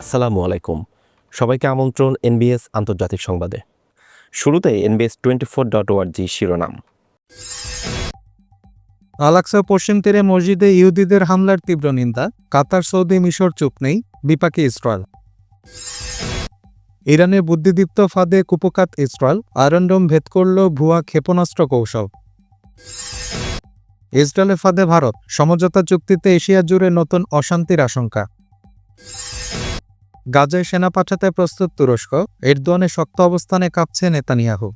আসসালামু আলাইকুম। সবাইকে আমন্ত্রণ এনবিএস আন্তর্জাতিক সংবাদে। শুরুতে এনবিএস টোয়েন্টি ফোর ডট ওয়ার্জি শিরোনাম। আলাক্সা পশ্চিম তীরে মসজিদে ইহুদিদের হামলার তীব্র নিন্দা, কাতার, সৌদি, মিশর চুপ নেই, বিপাকে ইসরায়েল। ইরানের বুদ্ধিদীপ্ত ফাঁদে কুপকাত ইসরায়েল আয়রনডোম ভেদ করল ভুয়া ক্ষেপণাস্ত্র কৌশল। ইসরায়েলের ফাঁদে ভারত, সমঝোতা চুক্তিতে এশিয়া জুড়ে নতুন অশান্তির আশঙ্কা। গাজায় সেনা পাঠাতে প্রস্তুত তুরস্ক, এরদোয়ানে শক্ত অবস্থানে কাঁপছে নেতানিয়াহু।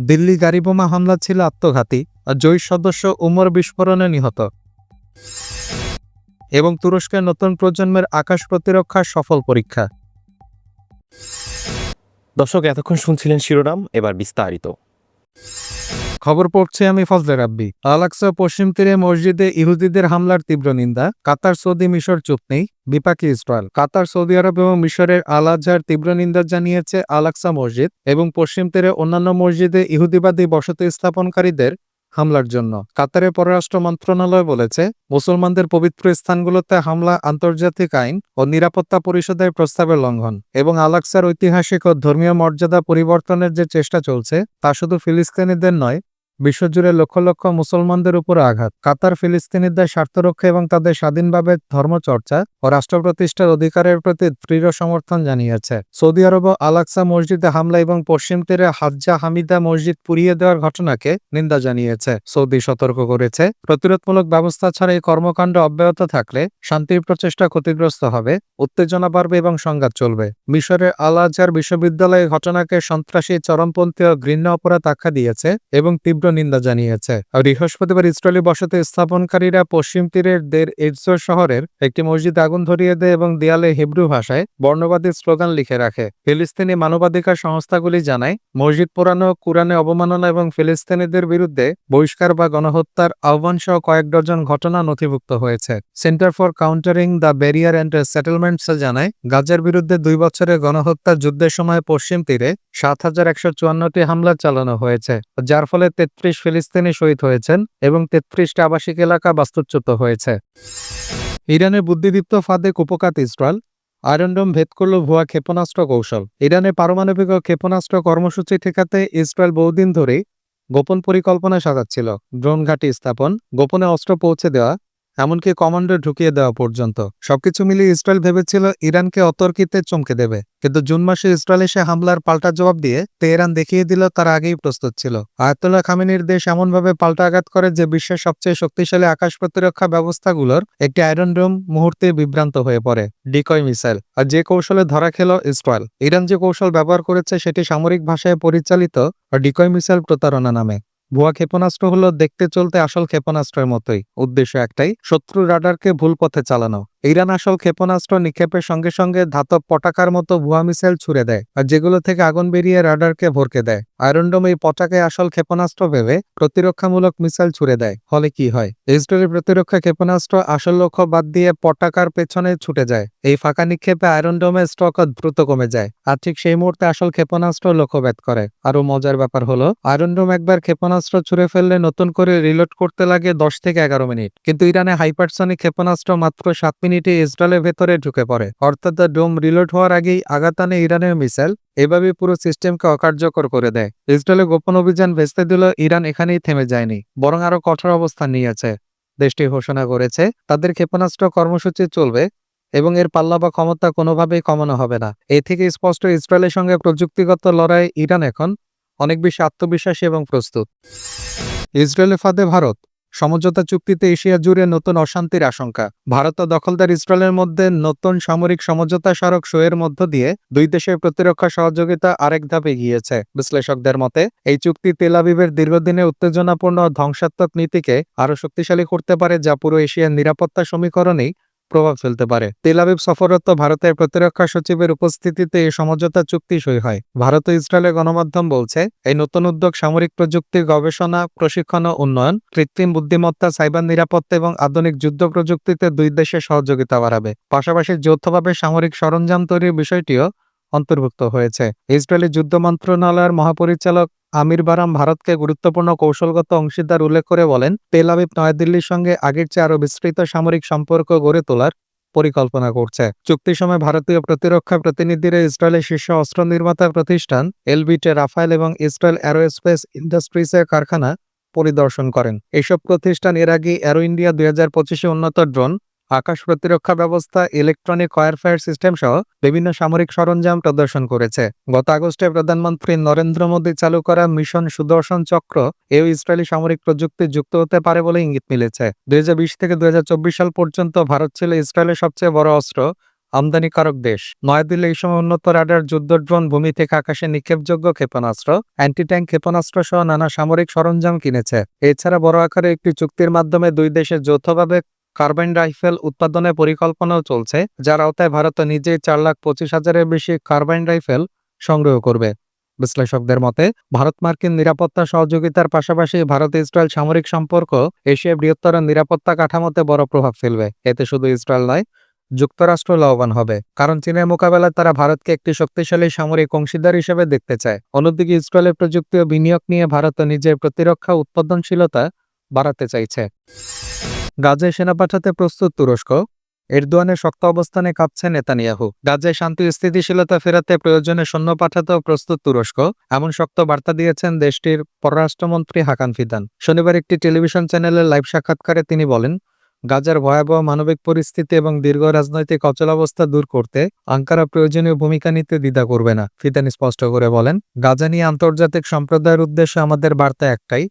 দিল্লি গাড়িবোমা হামলা ছিল আত্মঘাতী, আর জৈশ সদস্য উমর বিস্ফোরণে নিহত। এবং তুরস্কের নতুন প্রজন্মের আকাশ প্রতিরক্ষার সফল পরীক্ষা। দর্শক, এতক্ষণ শুনছিলেন শিরোনাম, এবার বিস্তারিত। খবর পড়ছে আমি ফজলে রাব্বি। আলাক্সা পশ্চিম তীরে মসজিদে ইহুদিদের হামলার তীব্র নিন্দা, কাতার সৌদি মিশর চুপ নেই, বিপাকে ইসরায়েল। কাতার সৌদি আরব এবং মিশরের আল আজহার তীব্র নিন্দা জানিয়েছে আলাক্সা মসজিদ এবং পশ্চিম তীরে অন্যান্য মসজিদে ইহুদিবাদী বসতি স্থাপনকারীদের হামলার জন্য। কাতারের পররাষ্ট্র মন্ত্রণালয় বলেছে, মুসলমানদের পবিত্র স্থানগুলোতে হামলা, আন্তর্জাতিক আইন ও নিরাপত্তা পরিষদের প্রস্তাবের লঙ্ঘন এবং আলাক্সার ঐতিহাসিক ও ধর্মীয় মর্যাদা পরিবর্তনের যে চেষ্টা চলছে, তা শুধু ফিলিস্তিনিদের নয় বিশ্বজুড়ে লক্ষ লক্ষ মুসলমানদের উপর আঘাত। কাতার, ফিলিস্তিনিদের স্বার্থ রক্ষা এবং তাদের স্বাধীনভাবে ধর্মচর্চা ও রাষ্ট্র প্রতিষ্ঠার অধিকারের প্রতি দৃঢ় সমর্থন জানিয়েছে। সৌদি আরব আলাক্সা মসজিদে হামলা এবং পশ্চিম তীরে হাজ্জা হামিদা মসজিদ পুড়িয়ে দেওয়ার ঘটনাকে নিন্দা জানিয়েছে। সৌদি সতর্ক করেছে, প্রতিরোধমূলক ব্যবস্থা ছাড়া এই কর্মকাণ্ড অব্যাহত থাকলে শান্তির প্রচেষ্টা ক্ষতিগ্রস্ত হবে, উত্তেজনা বাড়বে এবং সংঘাত চলবে। মিশরের আল আজহার বিশ্ববিদ্যালয় ঘটনাকে সন্ত্রাসী, চরমপন্থী ও ঘৃণ্য অপরাধ আখ্যা দিয়েছে এবং তীব্র নিন্দা জানিয়েছে। বৃহস্পতিবার ইসরায়েলি বসতি স্থাপনকারীরা পশ্চিম তীরের দের এজর শহরের একটি মসজিদ আগুন ধরিয়ে দেয় এবং দেয়ালে হিব্রু ভাষায় বর্ণবাদী স্লোগান লিখে রাখে। ফিলিস্তিনি মানবাধিকার সংস্থাগুলি জানায়, মসজিদ পোড়ানো কুরআনে অবমাননা এবং ফিলিস্তিনিদের বিরুদ্ধে বহিষ্কার বা গণহত্যার আহ্বান সহ কয়েক ডজন ঘটনা নথিভুক্ত হয়েছে। Centre for countering the barrier and settlements জানায়, গাজার বিরুদ্ধে দুই বছরের গণহত্যা যুদ্ধের সময় পশ্চিম তীরে সাত হাজার একশো চুয়ান্নটি হামলা চালানো হয়েছে, যার ফলে তেত্রিশ ফিলিস্তিনি শহীদ হয়েছেন এবং তেত্রিশটি আবাসিক এলাকা বাস্তুচ্যুত হয়েছে। ইরানের বুদ্ধিদীপ্ত ফাঁদে কুপকাত ইসরায়েল আয়রনডোম ভেদ করল ভুয়া ক্ষেপণাস্ত্র কৌশল। ইরানে পারমাণবিক ক্ষেপণাস্ত্র কর্মসূচি ঠেকাতে ইসরায়েল বহুদিন ধরেই গোপন পরিকল্পনা সাজাচ্ছিল। ড্রোন ঘাঁটি স্থাপন, গোপনে অস্ত্র পৌঁছে দেওয়া এমনকি কমান্ডো ঢুকিয়ে দেওয়া পর্যন্ত। সবকিছু মিলিয়ে ইসরায়েল ভেবেছিল ইরানকে অতর্কিতে চমকে দেবে। কিন্তু জুন মাসে ইসরায়েল এসে হামলার পাল্টা জবাব দিয়ে তেহরান দেখিয়ে দিল তার আগেই প্রস্তুত ছিল। আয়াতুল্লাহ খামেনির দেশ এমনভাবে পাল্টা আঘাত করে যে বিশ্বের সবচেয়ে শক্তিশালী আকাশ প্রতিরক্ষা ব্যবস্থাগুলোর একটি আয়রন ডোম মুহূর্তে বিভ্রান্ত হয়ে পড়ে। ডিকয় মিসাইল আর যে কৌশলে ধরা খেল ইসরায়েল। ইরান যে কৌশল ব্যবহার করেছে সেটি সামরিক ভাষায় পরিচালিত ডিকয় মিসাইল প্রতারণা নামে। ভুয়া ক্ষেপণাস্ত্র হলো দেখতে চলতে আসল ক্ষেপণাস্ত্রের মতোই। উদ্দেশ্য একটাই, শত্রু রাডারকে ভুল পথে চালানো। ইরান আসল ক্ষেপণাস্ত্র নিক্ষেপের সঙ্গে সঙ্গে ধাতব পটাকার মতো ভুয়া মিসাইল ছুড়ে দেয়, আর যেগুলো থেকে আগুন বেরিয়ে রাডারকে ভরকে দেয়। আয়রনডোম এই পটাকে আসল ক্ষেপণাস্ত্র ভেবে প্রতিরক্ষামূলক মিসাইল ছুড়ে দেয়। ফলে কি হয়? ইসরায়েলের প্রতিরক্ষা ক্ষেপণাস্ত্র আসল লক্ষ্য বাদ দিয়ে পটাকার পেছনে ছুটে যায়। এই ফাঁকা নিক্ষেপে আয়রনডোমের স্টক দ্রুত কমে যায়, আর ঠিক সেই মুহূর্তে আসল ক্ষেপণাস্ত্র লক্ষ্যভেদ করে। আরও মজার ব্যাপার হলো আয়রনডোম একবার ক্ষেপণাস্ত্র ছুড়ে ফেললে নতুন করে রিলোড করতে লাগে দশ থেকে এগারো মিনিট। কিন্তু ইরানে হাইপারসনিক ক্ষেপণাস্ত্র মাত্র সাত মিনিটে ইসরায়েলের ভেতরে ঢুকে পড়ে। অর্থাৎ ডোম রিলোড হওয়ার আগেই আগাতানে ইরানের মিসাইল এভাবে পুরো সিস্টেমকে অকার্যকর করে দেয়। ইসরায়েলের গোপন অভিযান ভেস্তে দিল ইরান এখানেই থেমে যায়নি, বরং আরও কঠোর অবস্থান নিয়েছে। দেশটি ঘোষণা করেছে, তাদের ক্ষেপণাস্ত্র কর্মসূচি চলবে এবং এর পাল্লা বা ক্ষমতা কোনোভাবেই কমানো হবে না। এ থেকে স্পষ্ট ইসরায়েলের সঙ্গে প্রযুক্তিগত লড়াই ইরান এখন অনেক বেশি আত্মবিশ্বাসী এবং প্রস্তুত। ইসরায়েলের ফাঁদে ভারত সমঝোতা চুক্তিতে এশিয়া জুড়ে নতুন অশান্তির আশঙ্কা। ভারত ও দখলদার ইসরায়েলের মধ্যে নতুন সামরিক সমঝোতা স্মারক সোয়ের মধ্য দিয়ে দুই দেশের প্রতিরক্ষা সহযোগিতা আরেক ধাপে গিয়েছে বিশ্লেষকদের মতে, এই চুক্তি তেলাবিবের দীর্ঘদিনে উত্তেজনাপূর্ণ ধ্বংসাত্মক নীতিকে আরও শক্তিশালী করতে পারে, যা পুরো এশিয়ার নিরাপত্তা সমীকরণেই প্রভাব ফেলতে পারে। তেল আবিব সফররত ভারতের প্রতিরক্ষা সচিবের উপস্থিতিতে এই সমঝোতা চুক্তি সই হয়। ভারত ও ইসরায়েলের গণমাধ্যম বলছে, এই নতুন উদ্যোগ সামরিক প্রযুক্তির গবেষণা, প্রশিক্ষণ ও উন্নয়ন, কৃত্রিম বুদ্ধিমত্তা, সাইবার নিরাপত্তা এবং আধুনিক যুদ্ধ প্রযুক্তিতে দুই দেশের সহযোগিতা বাড়াবে। পাশাপাশি যৌথভাবে সামরিক সরঞ্জাম তৈরির বিষয়টিও অন্তর্ভুক্ত হয়েছে। ইসরায়েলি যুদ্ধ মন্ত্রণালয়ের মহাপরিচালক আমির বারাম ভারতকে গুরুত্বপূর্ণ কৌশলগত অংশীদার উল্লেখ করে বলেন, তেল আবিব নয়াদিল্লির সঙ্গে আগের চেয়ে আরও বিস্তৃত সামরিক সম্পর্ক গড়ে তোলার পরিকল্পনা করছে। চুক্তির সময় ভারতীয় প্রতিরক্ষা প্রতিনিধিরা ইসরায়েলের শীর্ষ অস্ত্র নির্মাতা প্রতিষ্ঠান এলবিটে রাফায়েল এবং ইসরায়েল অ্যারোস্পেস ইন্ডাস্ট্রিজের কারখানা পরিদর্শন করেন। এসব প্রতিষ্ঠান এর আগে অ্যারো ইন্ডিয়া দুই হাজার পঁচিশে উন্নত ড্রোন আকাশ প্রতিরক্ষা ব্যবস্থা ইলেকট্রনিক ওয়ারফেয়ার সিস্টেম সহ বিভিন্ন সামরিক সরঞ্জাম প্রদর্শন করেছে। গত আগস্টে প্রধানমন্ত্রী নরেন্দ্র মোদী চালু করা মিশন সুদর্শন চক্র এও ইসরায়েলি সামরিক প্রযুক্তি যুক্ত হতে পারে বলে ইঙ্গিত মিলেছে। দুই হাজার বিশ থেকে দুই হাজার চব্বিশ সাল পর্যন্ত ভারত ছিল ইসরায়েলের সবচেয়ে বড় অস্ত্র আমদানিকারক দেশ। নয়াদিল্লি এই সময় উন্নত রাডার, যুদ্ধ ড্রোন, ভূমি থেকে আকাশে নিক্ষেপযোগ্য ক্ষেপণাস্ত্র অ্যান্টি ট্যাঙ্ক ক্ষেপণাস্ত্র সহ নানা সামরিক সরঞ্জাম কিনেছে। এছাড়া বড় আকারে একটি চুক্তির মাধ্যমে দুই দেশে যৌথভাবে কার্বাইন রাইফেল উৎপাদনের পরিকল্পনাও চলছে, যার আওতায় ভারত নিজেই চার লাখ পঁচিশ হাজারের বেশি কার্বাইন রাইফেল সংগ্রহ করবে। বিশ্লেষকদের মতে, ভারত মার্কিন নিরাপত্তা সহযোগিতার পাশাপাশি ভারত ইসরায়েল সামরিক সম্পর্ক এশিয়ার বৃহত্তর নিরাপত্তা কাঠামোতে বড় প্রভাব ফেলবে। এতে শুধু ইসরায়েল নয়, যুক্তরাষ্ট্র লাভবান হবে, কারণ চীনের মোকাবেলায় তারা ভারতকে একটি শক্তিশালী সামরিক অংশীদার হিসেবে দেখতে চায়। অন্যদিকে ইসরায়েলের প্রযুক্তি ও বিনিয়োগ নিয়ে ভারত নিজের প্রতিরক্ষা উৎপাদনশীলতা বাড়াতে চাইছে। গাজায় সেনা পাঠাতে প্রস্তুত তুরস্ক। এরদোয়ানের শক্ত অবস্থানে কাঁপছে নেতানিয়াহু। গাজায় শান্তি স্থিতিশীলতা ফেরাতে প্রয়োজনে সৈন্য পাঠাতেও প্রস্তুত তুরস্ক। এমন শক্ত বার্তা দিয়েছেন দেশটির পররাষ্ট্রমন্ত্রী হাকান ফিদান। শনিবার একটি টেলিভিশন চ্যানেলের লাইভ সাক্ষাৎকারে তিনি বলেন, গাজার ভয়াবহ মানবিক পরিস্থিতি এবং দীর্ঘ রাজনৈতিক অচলাবস্থা দূর করতে আঙ্কারা প্রয়োজনীয় ভূমিকা নিতে দ্বিধা করবে না। ফিদান স্পষ্ট করে বলেন, গাজা নিয়ে আন্তর্জাতিক সম্প্রদায়ের উদ্দেশ্যে আমাদের বার্তা একটাই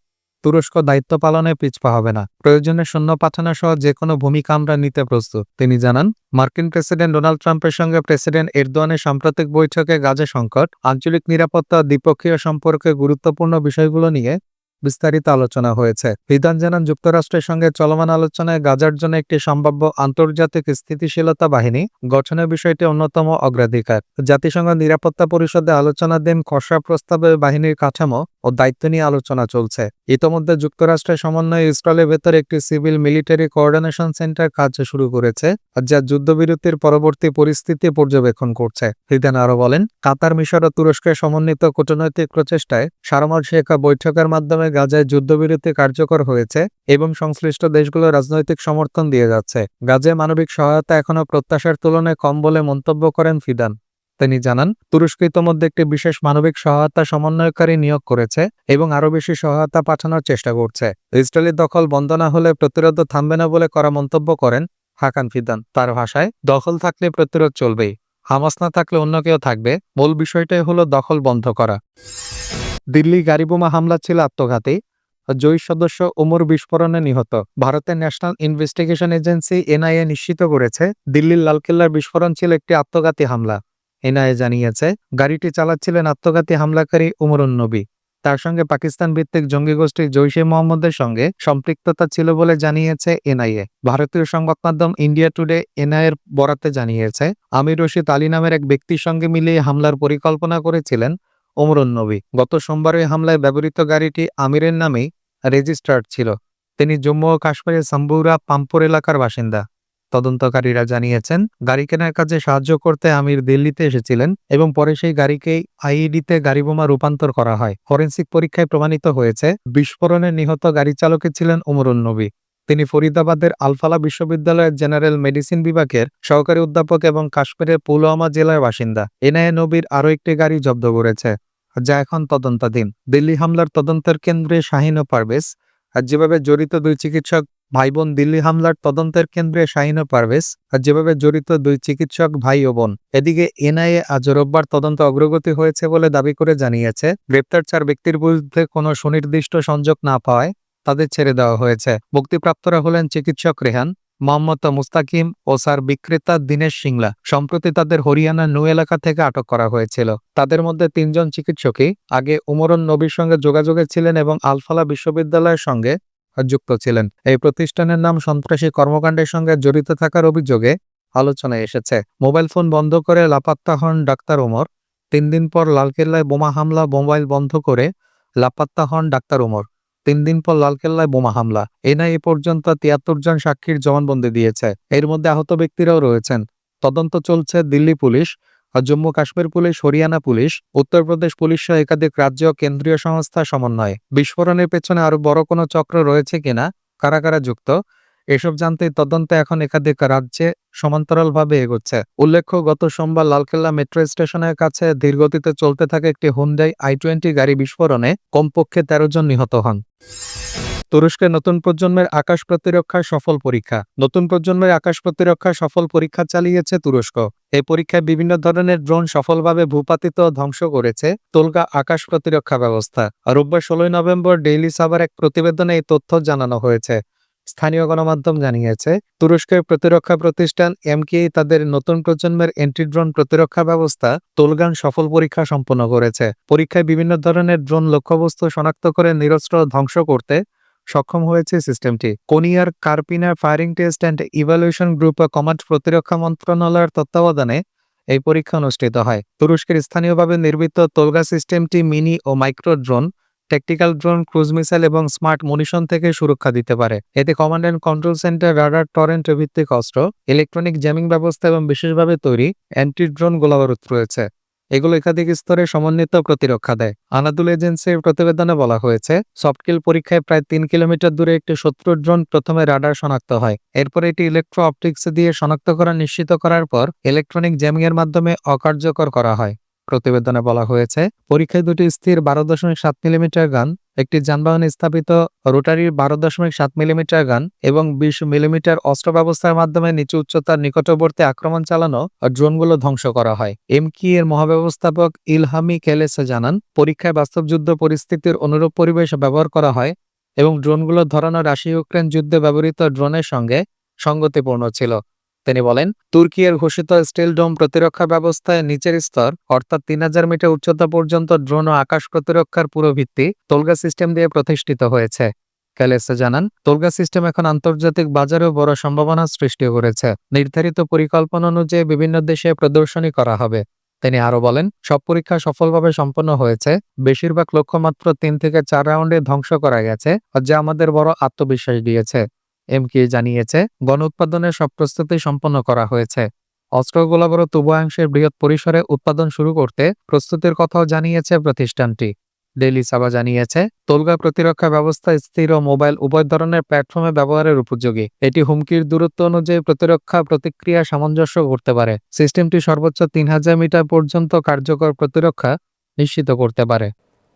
তুরস্ক দায়িত্ব পালনে পিছপা হবে না। প্রয়োজনে সৈন্য পাঠানা সহ যে কোনো ভূমিকা আমরা নিতে প্রস্তুত, তিনি জানান। মার্কিন প্রেসিডেন্ট ডোনাল্ড ট্রাম্পের সঙ্গে প্রেসিডেন্ট এরদোয়ানের সাম্প্রতিক বৈঠকে গাজা সংকট, আঞ্চলিক নিরাপত্তা, দ্বিপক্ষীয় সম্পর্কে গুরুত্বপূর্ণ বিষয়গুলো নিয়ে বিস্তারিত আলোচনা হয়েছে। বিধান জানান, যুক্তরাষ্ট্রের সঙ্গে চলমান আলোচনায় গাজার জন্য একটি সম্ভাব্য আন্তর্জাতিক স্থিতিশীলতা বাহিনী গঠনের বিষয়টি অন্যতম অগ্রাধিকার। জাতিসংঘ নিরাপত্তা পরিষদে আলোচনা দিন খসড়া প্রস্তাবে বাহিনীর কাঠামো ও দায়িত্ব নিয়ে আলোচনা চলছে। ইতোমধ্যে যুক্তরাষ্ট্রের সমন্বয়ে ইসরায়েলের ভেতরে একটি সিভিল মিলিটারি কোঅর্ডিনেশন সেন্টার কাজ শুরু করেছে, যা যুদ্ধবিরতির পরবর্তী পরিস্থিতি পর্যবেক্ষণ করছে। হিদান আরও বলেন, কাতার মিশর ও তুরস্কের সমন্বিত কূটনৈতিক প্রচেষ্টায় সারমল শেখা বৈঠকের মাধ্যমে গাজায় যুদ্ধবিরতি কার্যকর হয়েছে এবং সংশ্লিষ্ট দেশগুলো রাজনৈতিক সমর্থন দিয়ে যাচ্ছে। গাজায় মানবিক সহায়তা এখনও প্রত্যাশার তুলনায় কম বলে মন্তব্য করেন ফিদান। তিনি জানান, তুরস্ক ইতোমধ্যে একটি বিশেষ মানবিক সহায়তা সমন্বয়কারী নিয়োগ করেছে এবং আরও বেশি সহায়তা পাঠানোর চেষ্টা করছে। ইসরায়েলি দখল বন্ধ না হলে প্রতিরোধ থামবে না বলে করা মন্তব্য করেন হাকান ফিদান। তার ভাষায়, দখল থাকলে প্রতিরোধ চলবেই, হামাস না থাকলে অন্য কেউ থাকবে, মূল বিষয়টাই হলো দখল বন্ধ করা। দিল্লি গাড়িবোমা হামলা ছিল আত্মঘাতী। জয়ী সদস্য ওমর বিস্ফোরণে নিহত। ভারতের ন্যাশনাল ইনভেস্টিগেশন এজেন্সি এনআইএ নিশ্চিত করেছে, দিল্লির লালকেল্লার বিস্ফোরণ ছিল একটি আত্মঘাতী হামলা। এনআইএ জানিয়েছে, গাড়িটি চালাচ্ছিলেন আত্মঘাতী হামলাকারী উমরুন নবী তার সঙ্গে পাকিস্তান ভিত্তিক জঙ্গি গোষ্ঠী জৈশে মোহাম্মদের সঙ্গে সম্পৃক্ততা ছিল বলে জানিয়েছে এনআইএ। ভারতীয় সংবাদ মাধ্যম ইন্ডিয়া টুডে এনআইএর বরাতে জানিয়েছে, আমির রশিদ আলী নামের এক ব্যক্তির সঙ্গে মিলিয়ে হামলার পরিকল্পনা করেছিলেন ওমরুন নবী। গত সোমবার ওই হামলায় ব্যবহৃত গাড়িটি আমিরের নামেই রেজিস্টার্ড ছিল। তিনি জম্মু ও কাশ্মীরের সাম্বুরা পাম্পুর এলাকার বাসিন্দা। তদন্তকারীরা জানিয়েছেন, গাড়ি কেনার কাজে সাহায্য করতে আমির দিল্লিতে এসেছিলেন এবং পরে সেই গাড়িকেই আইইডিতে গাড়িবোমা রূপান্তর করা হয়। ফরেন্সিক পরীক্ষায় প্রমাণিত হয়েছে, বিস্ফোরণে নিহত গাড়ি চালকে ছিলেন ওমরুন নবী। তিনি ফরিদাবাদের আলফালা বিশ্ববিদ্যালয়ের জেনারেল মেডিসিন বিভাগের সহকারী অধ্যাপক এবং কাশ্মীরের পুলওয়ামা জেলার বাসিন্দা। এনআইএ নবীর আরও একটি গাড়ি জব্দ করেছে, যা এখন তদন্তাধীন। দিল্লি হামলার তদন্তের কেন্দ্রে শাহিন ও পারভেজ। আর যেভাবে জড়িত দুই চিকিৎসক ভাই বোন দিল্লি হামলার তদন্তের কেন্দ্রে শাহিন ও পারভেজ, আর যেভাবে জড়িত দুই চিকিৎসক ভাই ও বোন। এদিকে এনআইএ আজ রোববার তদন্ত অগ্রগতি হয়েছে বলে দাবি করে জানিয়েছে, গ্রেপ্তার চার ব্যক্তির বিরুদ্ধে কোনো সুনির্দিষ্ট সংযোগ না পাওয়ায় তাদের ছেড়ে দেওয়া হয়েছে। মুক্তিপ্রাপ্তরা হলেন চিকিৎসক রেহান, মোহাম্মদ মুস্তাকিম ও স্যার বিক্রেতা দীনেশ সিংলা। সম্প্রতি তাদের হরিয়ানার নু এলাকা থেকে আটক করা হয়েছিল। তাদের মধ্যে তিনজন চিকিৎসকই আগে উমরন নবীর সঙ্গে যোগাযোগে ছিলেন এবং আলফালা বিশ্ববিদ্যালয়ের সঙ্গে যুক্ত ছিলেন। এই প্রতিষ্ঠানের নাম সন্ত্রাসী কর্মকাণ্ডের সঙ্গে জড়িত থাকার অভিযোগে আলোচনায় এসেছে। মোবাইল ফোন বন্ধ করে লাপাত্তা হন ডাক্তার ওমর। তিন দিন পর লালকেল্লায় বোমা হামলা, মোবাইল বন্ধ করে লাপাত্তা হন ডাক্তার ওমর। তিন দিন পর লালকেল্লায় বোমা হামলা। এনআইএ পর্যন্ত তিয়াত্তর জন সাক্ষীর জবানবন্দি দিয়েছে। এর মধ্যে আহত ব্যক্তিরাও রয়েছেন। তদন্ত চলছে Delhi police Jammu Kashmir police, Haryana police Uttar Pradesh police সহ একাধিক রাজ্য ও কেন্দ্রীয় সংস্থা সমন্বয়ে। বিস্ফোরণের পেছনে আরও বড় কোনো চক্র রয়েছে কিনা, কারা কারা যুক্ত এসব জানতে তদন্ত এখন একাধিক রাজ্যে সমান্তরালভাবে এগোচ্ছে। উল্লেখ্য, গত সোমবার লালকেল্লা মেট্রো স্টেশনের কাছে ধীরগতিতে চলতে থাকা একটি হুন্ডাই আই টোয়েন্টি গাড়ি বিস্ফোরণে কমপক্ষে তেরো জন নিহত হন। তুরস্কের নতুন প্রজন্মের আকাশ প্রতিরক্ষার সফল পরীক্ষা। নতুন প্রজন্মের আকাশ প্রতিরক্ষার সফল পরীক্ষা চালিয়েছে তুরস্ক। এই পরীক্ষায় বিভিন্ন ধরনের ড্রোন সফলভাবে ভূপাতিত ধ্বংস করেছে তোলগা আকাশ প্রতিরক্ষা ব্যবস্থা। রোববার ষোলোই নভেম্বর ডেইলি সাবার এক প্রতিবেদনে এই তথ্য জানানো হয়েছে। স্থানীয় গণমাধ্যম জানিয়েছে, তুরস্কের প্রতিরক্ষা প্রতিষ্ঠান এমকেই তাদের নতুন প্রজন্মের এন্টি ড্রোন প্রতিরক্ষা ব্যবস্থা তোলগান সফল পরীক্ষা সম্পন্ন করেছে। পরীক্ষায় বিভিন্ন ধরনের ড্রোন লক্ষ্যবস্তু শনাক্ত করে নিরস্ত্র ধ্বংস করতে সক্ষম হয়েছে সিস্টেমটি। কোনিয়ার কার্পিনার firing test and evaluation group command প্রতিরক্ষা মন্ত্রণালয়ের তত্ত্বাবধানে এই পরীক্ষা অনুষ্ঠিত হয়। তুরস্কের স্থানীয়ভাবে নির্মিত তোলগা সিস্টেমটি মিনি ও micro drone tactical drone cruise missile এবং স্মার্ট মনিশন থেকে সুরক্ষা দিতে পারে। এতে command and control centre radar torrent ভিত্তিক অস্ত্র ইলেকট্রনিক জ্যামিং ব্যবস্থা এবং বিশেষভাবে তৈরি অ্যান্টি ড্রোন গোলাবারুদ রয়েছে। এগুলো একাধিক স্তরে সমন্বিত প্রতিরক্ষা দেয়। আনাদুল এজেন্সির প্রতিবেদনে বলা হয়েছে সফটকিল পরীক্ষায় প্রায় তিন কিলোমিটার দূরে একটি শত্রু ড্রোন প্রথমে রাডার শনাক্ত হয়। এরপর এটি ইলেকট্রো অপটিক্স দিয়ে শনাক্ত করা নিশ্চিত করার পর ইলেকট্রনিক জ্যামিং এর মাধ্যমে অকার্যকর করা হয়। প্রতিবেদনে বলা হয়েছে, পরীক্ষায় দুটি স্থির বারো দশমিক সাত মিলিমিটার গান, একটি যানবাহনে স্থাপিত রোটারির বারো দশমিক সাত মিলিমিটার গান এবং বিশ মিলিমিটার অস্ত্র ব্যবস্থার মাধ্যমে নিচু উচ্চতার নিকটবর্তী আক্রমণ চালানো ড্রোনগুলো ধ্বংস করা হয়। এমকি এর মহাব্যবস্থাপক ইলহামি কেলেসে জানান, পরীক্ষায় বাস্তব যুদ্ধ পরিস্থিতির অনুরূপ পরিবেশ ব্যবহার করা হয় এবং ড্রোনগুলো ধরানো রাশি ইউক্রেন যুদ্ধে ব্যবহৃত ড্রোনের সঙ্গে সঙ্গতিপূর্ণ ছিল। তিনি বলেন তুর্কিয়ের ঘোষিত স্টিল ডোম প্রতিরক্ষা ব্যবস্থায় নিচের স্তর, অর্থাৎ তিন হাজার মিটার উচ্চতা পর্যন্ত ড্রোন ও আকাশ প্রতিরক্ষার পুরো ভিত্তি তোলগা সিস্টেম দিয়ে প্রতিষ্ঠিত হয়েছে। ক্যালেসে জানান, তোলগা সিস্টেম এখন আন্তর্জাতিক বাজারেও বড় সম্ভাবনা সৃষ্টি করেছে। নির্ধারিত পরিকল্পনা অনুযায়ী বিভিন্ন দেশে প্রদর্শনী করা হবে। তিনি আরও বলেন, সব পরীক্ষা সফলভাবে সম্পন্ন হয়েছে। বেশিরভাগ লক্ষ্যমাত্র তিন থেকে চার রাউন্ডে ধ্বংস করা গেছে, যা আমাদের বড় আত্মবিশ্বাস দিয়েছে। এমকে জানিয়েছে, গণ উৎপাদনের সব প্রস্তুতি সম্পন্ন করা হয়েছে। অস্ত্র গোলাবারুদ উভয়াংশের বৃহৎ পরিসরে উৎপাদন শুরু করতে প্রস্তুতির কথাও জানিয়েছে প্রতিষ্ঠানটি। ডেইলি সাবা জানিয়েছে, তোলগা প্রতিরক্ষা ব্যবস্থা স্থির ও মোবাইল উভয় ধরনের প্ল্যাটফর্মে ব্যবহারের উপযোগী। এটি হুমকির দূরত্ব অনুযায়ী প্রতিরক্ষা প্রতিক্রিয়া সামঞ্জস্য করতে পারে। সিস্টেমটি সর্বোচ্চ তিন হাজার মিটার পর্যন্ত কার্যকর প্রতিরক্ষা নিশ্চিত করতে পারে।